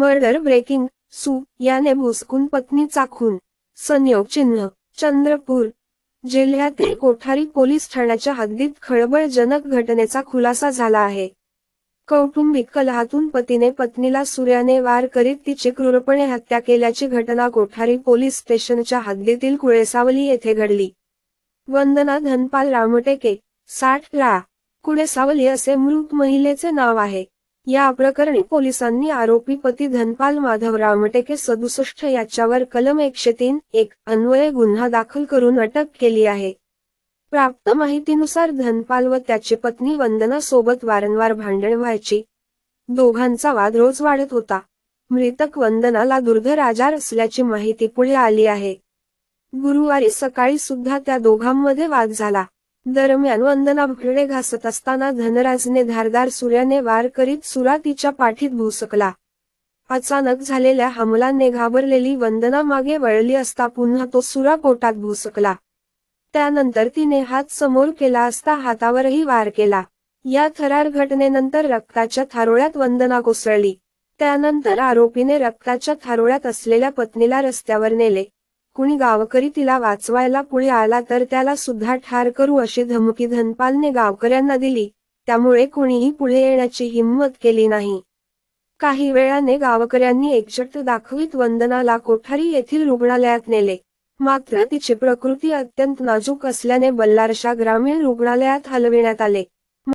Murder breaking सू याने भुसकून पत्नी चाखून संयोग चिन्ह चंद्रपूर जिल्ह्यातील कोठारी पोलीस ठाण्याच्या हद्दीत खळबळजनक घटनेचा खुलासा झाला आहे. कौटुंबिक कलहातून पतीने पत्नीला सूर्याने वार करीत तिची क्रूरपणे हत्या केल्याची घटना कोठारी पोलीस स्टेशनच्या हद्दीतील कुळेसावली येथे घडली. वंदना धनपाल रामटेके साठ रा कुळेसावली असे मृत महिलेचे नाव आहे. या प्रकरणी पोलिसांनी आरोपी पती धनपाल माधव रामटेके सदुसष्ट याच्यावर कलम एकशे तीन एक अन्वये गुन्हा दाखल करून अटक केली आहे. प्राप्त माहितीनुसार धनपाल व त्याची पत्नी वंदना सोबत वारंवार भांडण व्हायची. दोघांचा वाद रोज वाढत होता. मृतक वंदनाला दुर्धर आजार असल्याची माहिती पुढे आली आहे. गुरुवारी सकाळी सुद्धा त्या दोघांमध्ये वाद झाला. दरम्यान वंदना भिडे घासत असताना धनराजने धारदार सूर्याने वार करीत सुरा तिच्या पाठीत भुसकला. अचानक झालेल्या हमलाने घाबरलेली वंदना मागे वळली असता पुन्हा तो सुरा पोटात भुसकला. त्यानंतर तिने हात समोर केला असता हातावरही वार केला. या थरार घटनेनंतर रक्ताच्या थारोळ्यात वंदना कोसळली. त्यानंतर आरोपीने रक्ताच्या थारोळ्यात असलेल्या पत्नीला रस्त्यावर नेले. कुणी गावकरी तिला वाचवायला पुढे आला तर त्याला सुद्धा ठार करू अशी धमकी धनपालने गावकऱ्यांना दिली. त्यामुळे कुणीही पुढे येण्याची हिंमत केली नाही. काही वेळाने गावकऱ्यांनी एकजट दाखवीत वंदनाला कोठारी येथील रुग्णालयात नेले. मात्र तिची प्रकृती अत्यंत नाजूक असल्याने बल्लारशा ग्रामीण रुग्णालयात हलविण्यात आले.